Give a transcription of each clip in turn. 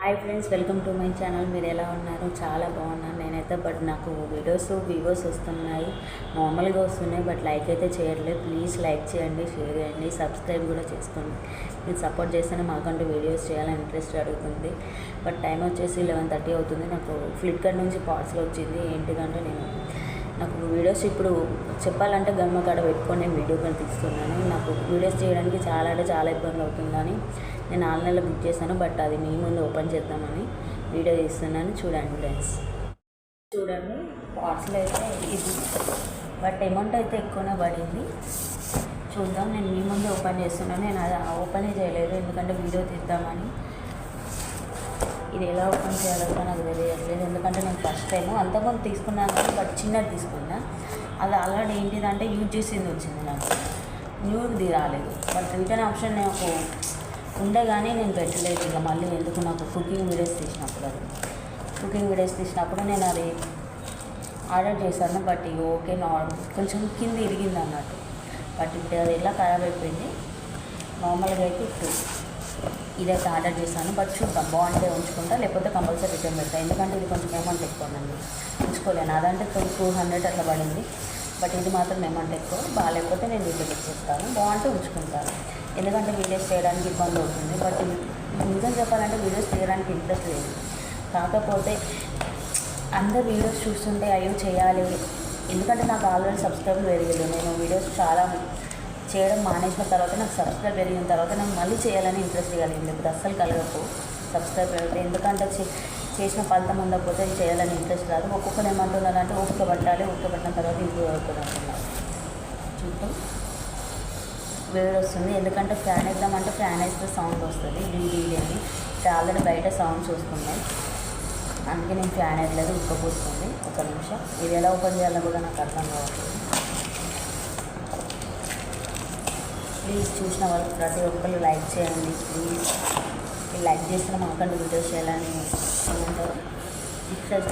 Hi friends welcome to my channel. మీరు ఎలా ఉన్నారు? చాలా బాగున్నాను. నేనైతే బట్ నాకు వీడియోస్ వీవోస్ వస్తున్నాయి. నార్మల్గా వస్తున్నాయి బట్ లైక్ అయితే చేయట్లేదు. ప్లీజ్ లైక్ చేయండి షేర్ చేయండి సబ్స్క్రైబ్ కూడా చేసుకోండి. మీరు సపోర్ట్ చేస్తేనే మాకంటూ వీడియోస్ చేయాలని ఇంట్రెస్ట్ అడుగుతుంది. బట్ టైం వచ్చేసి లెవెన్ థర్టీ అవుతుంది. నాకు ఫ్లిప్కార్ట్ నుంచి పార్సల్ వచ్చింది. ఏంటిదంటే నేను నాకు వీడియోస్ ఇప్పుడు చెప్పాలంటే గమ్మ కాడ పెట్టుకొని నేను వీడియో కానీ తీస్తున్నాను నాకు వీడియోస్ చేయడానికి చాలా అంటే చాలా ఇబ్బంది అవుతుందని నేను ఆన్లైన్లో బుక్ చేశాను బట్ అది మీ ముందు ఓపెన్ చేద్దామని వీడియో తీస్తున్నాను. చూడండి ఫ్రెండ్స్. చూడండి పార్సల్ అయితే ఇది. బట్ అమౌంట్ అయితే ఎక్కువనే పడింది. చూద్దాం నేను మీ ముందే ఓపెన్ చేస్తున్నాను. నేను అది ఓపెనే చేయలేదు ఎందుకంటే వీడియో తీద్దామని. ఇది ఎలా ఓపెన్ చేయాలో కూడా నాకు తెలియట్లేదు ఎందుకంటే నేను ఫస్ట్ టైం అంతకుముందు తీసుకున్నాను కానీ బట్ చిన్నది తీసుకున్నా. అది ఆల్రెడీ ఏంటిదంటే యూజ్ చేసింది వచ్చింది నాకు. న్యూది రాలేదు. బట్ రిటర్న్ ఆప్షన్ నాకు ఉండగానే నేను పెట్టలేదు. ఇక మళ్ళీ ఎందుకు నాకు కుకింగ్ వీడియోస్ తీసినప్పుడు అది. కుకింగ్ వీడియోస్ తీసినప్పుడు నేను అది ఆర్డర్ చేశాను. బట్ ఇక ఓకే నార్మల్. కొంచెం కింద ఇరిగింది అన్నట్టు. బట్ ఇప్పుడు అది ఎలా ఖరాబ్ అయిపోయింది నార్మల్గా అయితే ఇప్పుడు ఇదైతే ఆర్డర్ చేశాను. బట్ చూద్దాం బాగుంటే ఉంచుకుంటా లేకపోతే కంపల్సరీ రిటర్న్ పెడతా. ఎందుకంటే ఇది కొంచెం అమౌంట్ ఎక్కువ ఉందండి. ఉంచుకోలేను. అదంటే టూ హండ్రెడ్ అట్లా పడింది. బట్ ఇది మాత్రం అమౌంట్ ఎక్కువ. బాగాలేకపోతే నేను రిటర్న్ ఇచ్చేస్తాను బాగుంటే ఉంచుకుంటాను. ఎందుకంటే వీడియోస్ చేయడానికి ఇబ్బంది అవుతుంది. బట్ నిజం చెప్పాలంటే వీడియోస్ చేయడానికి ఇంట్రెస్ట్ లేదు. కాకపోతే అందరు వీడియోస్ చూస్తుంటే అయ్యో చేయాలి. ఎందుకంటే నాకు ఆల్రెడీ సబ్స్క్రైబ్ పెరిగింది. నేను వీడియోస్ చాలా చేయడం మానేసిన తర్వాత నాకు సబ్స్క్రైబ్ పెరిగిన తర్వాత నాకు మళ్ళీ చేయాలని ఇంట్రెస్ట్ కలిగింది. ఇప్పుడు అస్సలు కలగకు సబ్స్క్రైబ్ పెరిగితే. ఎందుకంటే చే- చేసిన ఫలితం ఉండకపోతే చేయాలని ఇంట్రెస్ట్ రాదు. ఒక్కొక్కరు ఏమంటున్నారు అంటే పట్టాలి ఉక్కబట్టిన తర్వాత ఇంప్రూవ్ అవుతుంది అంటున్నారు. చూద్దాం. వేడి వస్తుంది. ఎందుకంటే ఫ్యాన్ వేద్దామంటే ఫ్యాన్ వేస్తే సౌండ్ వస్తుంది. డీడీ అని. ఆల్రెడీ బయట సౌండ్స్ వస్తున్నాయి అందుకే నేను ఫ్యాన్ వేయలేదు ఉక్కపోస్తుంది ఒక నిమిషం. ఇది ఎలా ఓపెన్ చేయాలో కూడా నాకు అర్థం కావట్లేదు. ప్లీజ్ చూసిన వాళ్ళు ప్రతి ఒక్కరు లైక్ చేయండి ప్లీజ్. లైక్ చేసిన మాకండి వీడియోస్ చేయాలని ఏమంటారు ఇష్టం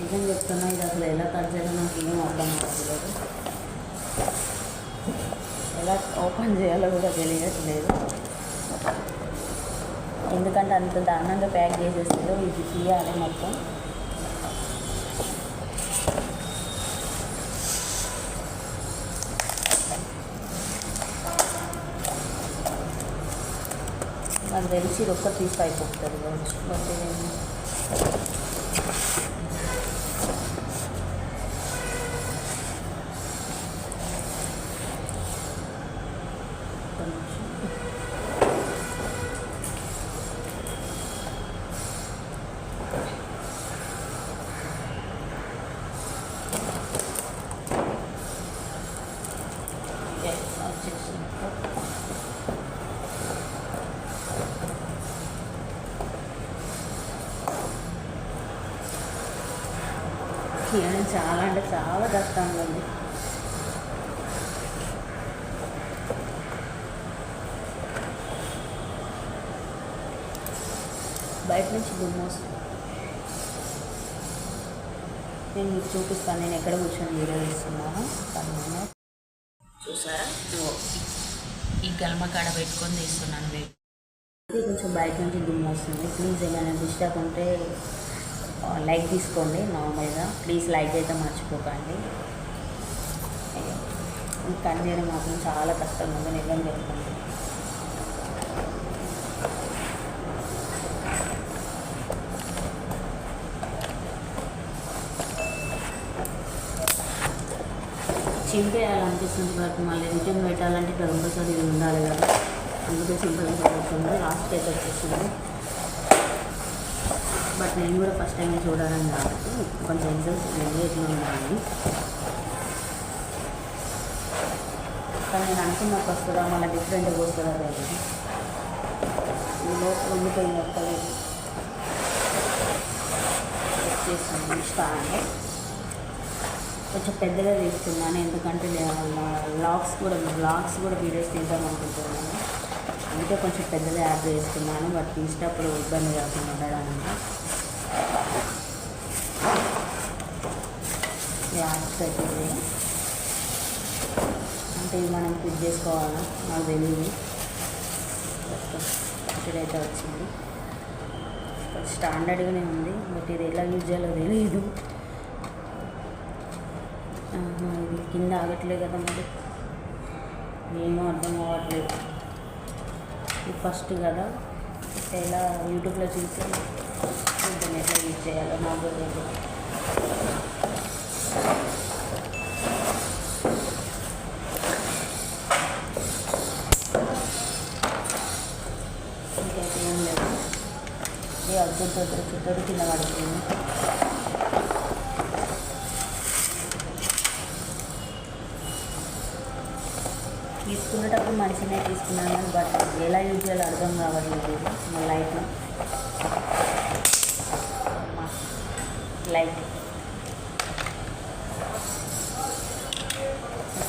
నిజం చెప్తున్నా ఇది అసలు ఎలా కట్ చేయాలో నాకు ఏం అర్థం కావట్లేదు. ఎలా ఓపెన్ చేయాలో కూడా తెలియట్లేదు. ఎందుకంటే అంత దారుణంగా ప్యాక్ చేసేస్తారు ఇది తీయాలి మొత్తం. నాకు తెలిసి ఇది ఒక్క పీస్ అయిపోతుంది కావచ్చు బట్ ఇదేమో ఒక్క నిమిషం. ఓకే, వచ్చేసింది. తీయడం చాలా అంటే చాలా కష్టంగా ఉంది. బయట నుంచి వస్తుంది. నేను మీకు చూపిస్తాను నేను ఎక్కడ కూర్చొని వీడియో తీస్తున్నాను. కానీ చూసారా? ఈ గల్మ కాడ పెట్టుకొని తీస్తున్నాను కొంచెం బయట నుంచి దుమ్ము వస్తుంది. ప్లీజ్ ఏమైనా డిస్టర్బ్ ఉంటే లైక్ తీసుకోండి నార్మల్గా. ప్లీజ్ లైక్ అయితే మర్చిపోకండి. అయ్యో, చేయడం మాత్రం చాలా కష్టంగా ఉంది నిజం చెప్తుంది చింపేయాలనిపిస్తుంది బట్ మళ్ళీ రిటర్న్ పెట్టాలంటే ఇక్కడ ఇది ఉండాలి కదా. అందుకే సింపుల్గా చదువుతుంది. లాస్ట్ అయితే వచ్చేసింది. బట్ నేను కూడా ఫస్ట్ టైం చూడాలని కాబట్టి కొంచెం ఎగ్జామ్స్ వెళ్ళి ఎట్లా కానీ నేను అనుకున్నప్పుడు వస్తుందా మళ్ళీ డిఫరెంట్గా వస్తుందా లేదు. ఈ లోపల ఉండిపోయింది స్టాండ్ కొంచెం పెద్దగా తీసుకున్నాను ఎందుకంటే బ్లాగ్స్ కూడా బ్లాగ్స్ కూడా వీడియోస్ తీద్దాం అనుకుంటున్నాను. అందుకే కొంచెం పెద్దగా యాడ్ చేస్తున్నాను బట్ తీసేటప్పుడు ఇబ్బంది కాకుండా ఉండడానికి. యాడ్స్ పెట్టింది అంటే ఇది మనం ఫిట్ చేసుకోవాలా? నాకు తెలియదు ప్రస్తుతం వచ్చింది. స్టాండర్డ్గానే ఉంది. బట్ ఇది ఎలా యూజ్ చేయాలో తెలియదు ఇది కింద ఆగట్లేదు కదా మరి. ఏమో అర్థం అవ్వట్లేదు ఇది ఫస్ట్ కదా. ఎలా యూట్యూబ్లో చూసి చూద్దాం ఎట్లా యూజ్ చేయాలో. నాకు తెలియదు ఇంకైతే ఏం లేదు ఏ చుట్టూ కింద పడుతుంది తీసుకునేటప్పుడు మంచిగానే తీసుకున్నాను బట్ ఎలా యూజ్ చేయాలో అర్థం కావట్లేదు. మా లైట్ లైట్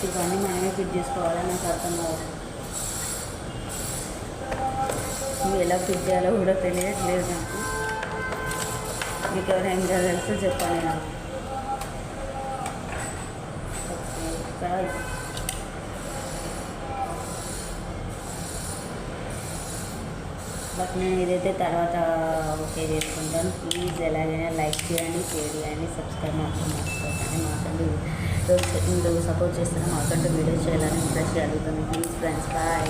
ఇవన్నీ మనమే ఫిట్ చేసుకోవాలని నాకు అర్థం కావాలి నువ్వు ఎలా ఫిట్ చేయాలో కూడా తెలియట్లేదు నాకు. మీకు ఎవరైనా తెలుసు చెప్పండి నాకు. బట్ నేను ఇదైతే తర్వాత ఓకే చేసుకుంటాను. ప్లీజ్ ఎలాగైనా లైక్ చేయండి షేర్ చేయండి సబ్స్క్రైబ్ మాత్రం మర్చిపోకండి. మాకంటూ మీరు సపోర్ట్ చేస్తున్నా మాకంటే వీడియో చేయాలని ఇంట్రెస్ట్ అడుగుతాను ప్లీజ్ ఫ్రెండ్స్ బాయ్.